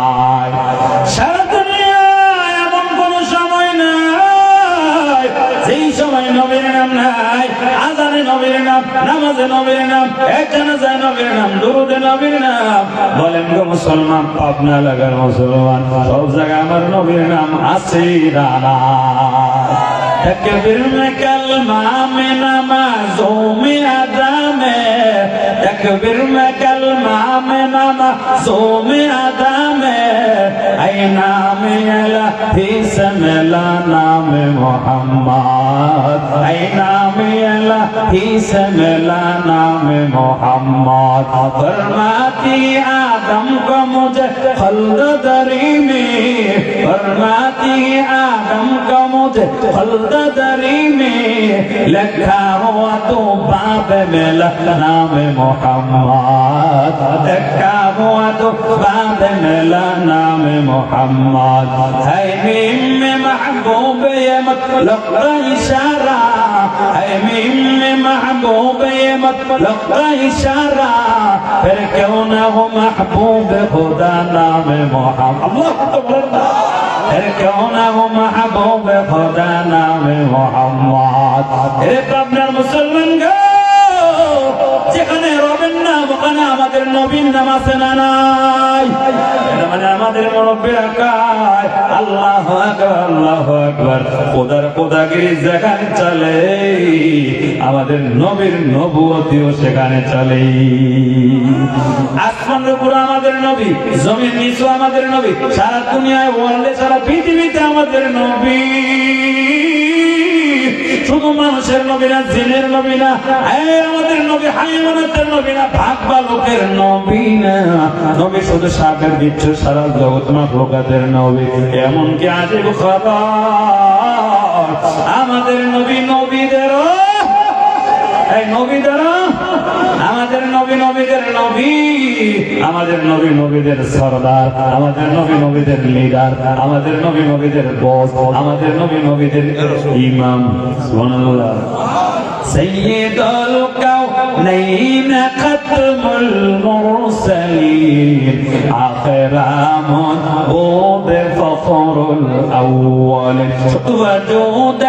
নাই সারা দুনিয়ায় সময় নাই, যেই সময় নবীর নাম নাই, আজানে নবীর নাম, নামাজে নবীর নাম নাম, দুরুদে নবীর নাম। বলেন গো মুসলমান, পাবনা লাগার আমার নবীর নাম আছে রানা تكبر কাল کلمہ میں نمازوں میں ادا میں تکبیر میں کلمہ नाम अल्लाह हिसन नाम मोहम्मद। ऐ नाम अल्लाह नाम मोहम्मद। फरमाती आदम को मुझे फलदरी में, फरमाती आदम को मुझे फलदरी में, लिखा हुआ तो बाप मेला नाम मोहम्मद। लिखा हुआ तो बाप मेला लाना মোহাম্মদ। হে মিম মাহবুব মতলব ইশারা। হে মিম মাহবুব মতলব ইশারা। ফির কেউ না হো মাহবুব খোদা নাম মোহাম্মদ। আল্লাহ আকবার ফির কেউ না হো মাহবুব খোদা নাম মোহাম্মদ। হে আপনার মুসলমান গো, যেখানে রবেন ওখানে আমাদের নবীন নাম আছে না আমাদের মুরব্বীরা কায় আল্লাহ আকবার আল্লাহ আকবার। খোদার খোদাগিরি যেখানে চলে, আমাদের নবীর নবুয়তিও সেখানে চলে। আসমানের উপরে আমাদের নবী জমির নিচু আমাদের নবী, সারা দুনিয়ায় ওয়ার্ল্ডে সারা পৃথিবীতে আমাদের নবী। শুধু মানুষের নবী না, জিনের নবী না আমাদের নবী হাইমানের নবী না ভাগ বা লোকের নবী না। নবী শুধু সাপের দিচ্ছ সারা জগৎ মাফলুকাতের নবী। এমনকি আজীব আমাদের নবী নবীদের এই আমাদের নবী নবীদের নবী আমাদের নবী নবীদের সরদার আমাদের নবী নবীদের লিডার আমাদের নবী নবীদের বস আমাদের নবী নবীদের ইমাম সুবহানাল্লাহ سيد الكونين ختم المرسلين آخر منبوذ فخر الأولين وجود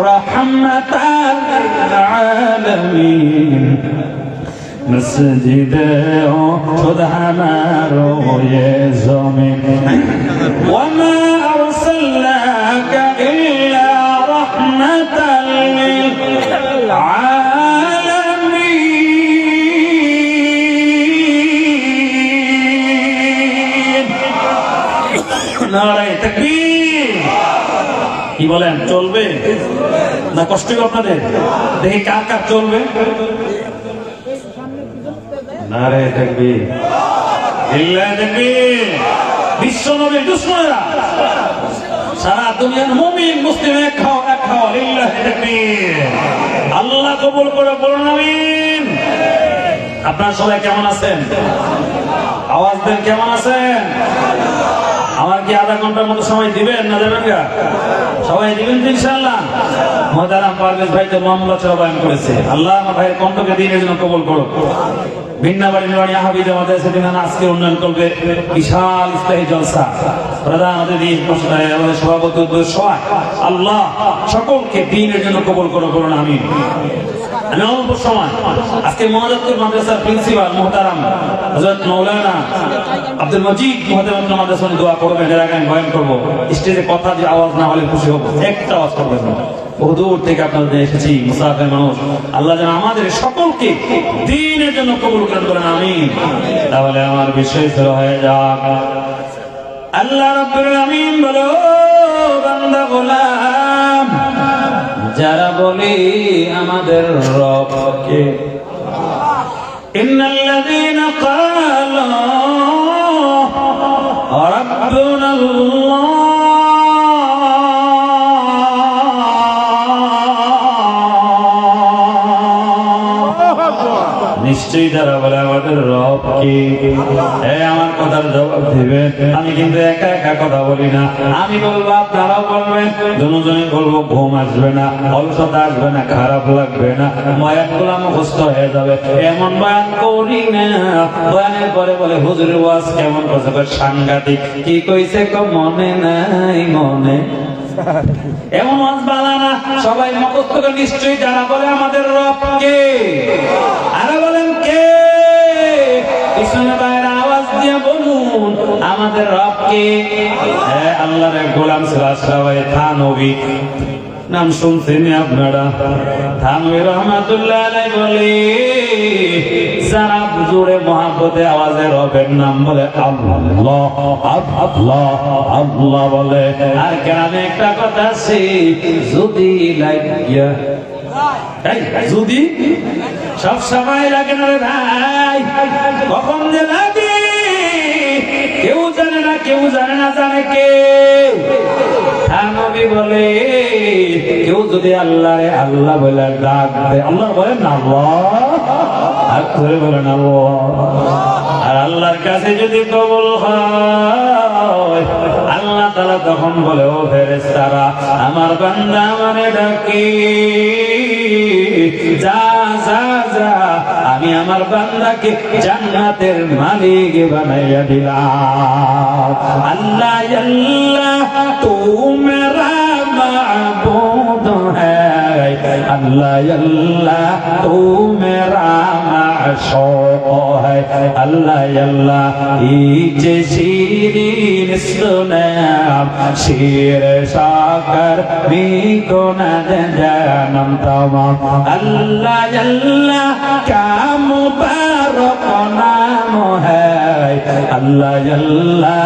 رحمة العالمين মসজিদে ও আমার ওয়ে জমি ওয়ামা আরসালনাকা ইল্লা রাহমাতাল লিল আলামিন নারায়ে তাকবীর কি বলেন, চলবে? না কষ্ট আপনাদের? দেখি কার কার চলবে? নারে তাকবীর বিশ্ব সারা খাও আল্লাহ সবাই কেমন আছেন? আওয়াজ দেন, কেমন আছেন? আমার কি আধা ঘণ্টার মতো সময় দিবেন না দেবেন গা? সবাই দিবেন তো ইনশাআল্লাহ। মহতারাম পারভেজ ভাই তো মামলা চবায়ন করেছে। আল্লাহ আমার ভাইয়ের কণ্ঠকে দিনের জন্য কবল করো আল্লাহ সকলকে দিনের জন্য কবল করো করুন আমি অল্প সময় আজকে মহাজাতুর মাদ্রাসার প্রিন্সিপাল মোহতারাম মাওলানা আব্দুল মজিদ মাদ্রাসা দোয়া করবেন, এর আগে আমি করব। স্টেজে কথা যে আওয়াজ না হলে খুশি হব, একটা আওয়াজ করবেন বহুদূর থেকে আপনাদের এসেছি, মুসাফের মানুষ। আল্লাহ যেন আমাদের সকলকে দিনের জন্য কবুল করেন বলেন আমি তাহলে আমার বিশ্বাস শুরু হয়ে যাক। আল্লাহ রব্বুল আমিন বলো বান্দা গোলাম, যারা বলি আমাদের রবকে, ইন্নাল্লাযীনা ক্বালু রাব্বুনা নিশ্চয়ই যারা বলে আমাদের রব আমার কথার জবাব দিবেন আমি কিন্তু একা একা কথা বলি না। আমি বলব, আপনারাও বলবেন। দুজনে বলব, ঘুম আসবে না, অলসতা আসবে না, খারাপ লাগবে না। বয়ানগুলা মুখস্থ হয়ে যাবে। এমন বয়ান করি না। বয়ানের পরে বলে হুজুরের ওয়াজ কেমন কয়, সাংঘাতিক। কি কইছে কো মনে নাই, মনে এমন ওয়াজ বালা না সবাই মুখস্থ নিশ্চয়ই যারা বলে আমাদের রব কে? আরে বলেন কে? পিছনে বাইরে আওয়াজ দিয়ে বলুন, আমাদের রব কে? হ্যাঁ আল্লাহর গোলাম ছিল থা থানবী। নাম শুনছেন আপনারা। থানবী রহমাতুল্লাহ আলাই বলে যারা জোরে মহাব্বতে আওয়াজে রবের নাম বলে আল্লাহ আল্লাহ আল্লাহ বলে। আর গ্রামে একটা কথা আছে, যদি লাগিয়া যদি সব সময় লাগে না রে ভাই। কখন যে লাগে, কেউ জানে না, কেউ জানে না জানে কে। নবী বলে, কেউ যদি আল্লাহ আল্লাহ বলে ডাক দেয়, আল্লাহ বলেন না আর ধরে বলেন আর আল্লাহর কাছে যদি কবল হয়, আল্লাহ তালা তখন বলে, ও ফেরেস্তারা আমার বান্দা মানে ডাকি, যা যা যা আমি আমার বান্দাকে জান্নাতের মালিক বানাইয়া দিলাম। আল্লাহ আল্লাহ তু মেরা মাবুদ হ্যায় আল্লাহ আল্লাহ তু মেরা আল্লাহ আল্লাহ ইচে শিরিন সুনাম, শির সাকর বিকো না জানম তমাম। আল্লাহ আল্লাহ কা মুবারক নাম হ্যায় আল্লাহ আল্লাহ,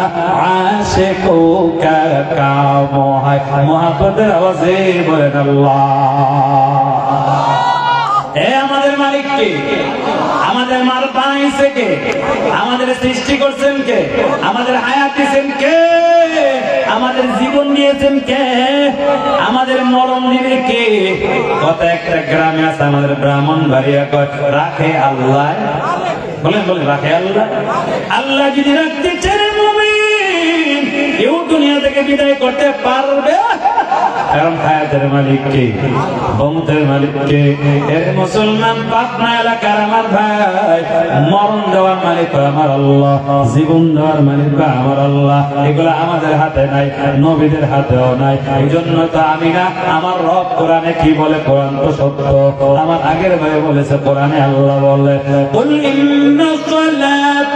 আশিকো কা কাম হয়। আল্লাহ। এ আমাদের মালিক কে আমাদের মাল বানাইছে কে? আমাদের সৃষ্টি করছেন কে? আমাদের হায়াত দিয়েছেন কে? আমাদের জীবন দিয়েছেন কে? আমাদের মরণ দিবে কে? কত একটা গ্রামে আছে, আমাদের ব্রাহ্মণ কয়, রাখে আল্লাহ। বলেন বলেন, রাখে আল্লাহ? আল্লাহ যদি রাখতে চান কেউ দুনিয়া থেকে বিদায় করতে পারবে কারণ হায়াতের মালিক কে বমতের মালিক কে এর মুসলমান পাটনা এলাকার আমার ভাই মরণ দেওয়ার মালিক আমার আল্লাহ জীবন দেওয়ার মালিক আমার আল্লাহ এগুলো আমাদের হাতে নাই নবীদের হাতেও নাই এই জন্য তো আমি না আমার রব কোরআনে কি বলে কোরআন তো সত্য আমার আগের ভাই বলেছে কোরআনে আল্লাহ বলে قل إن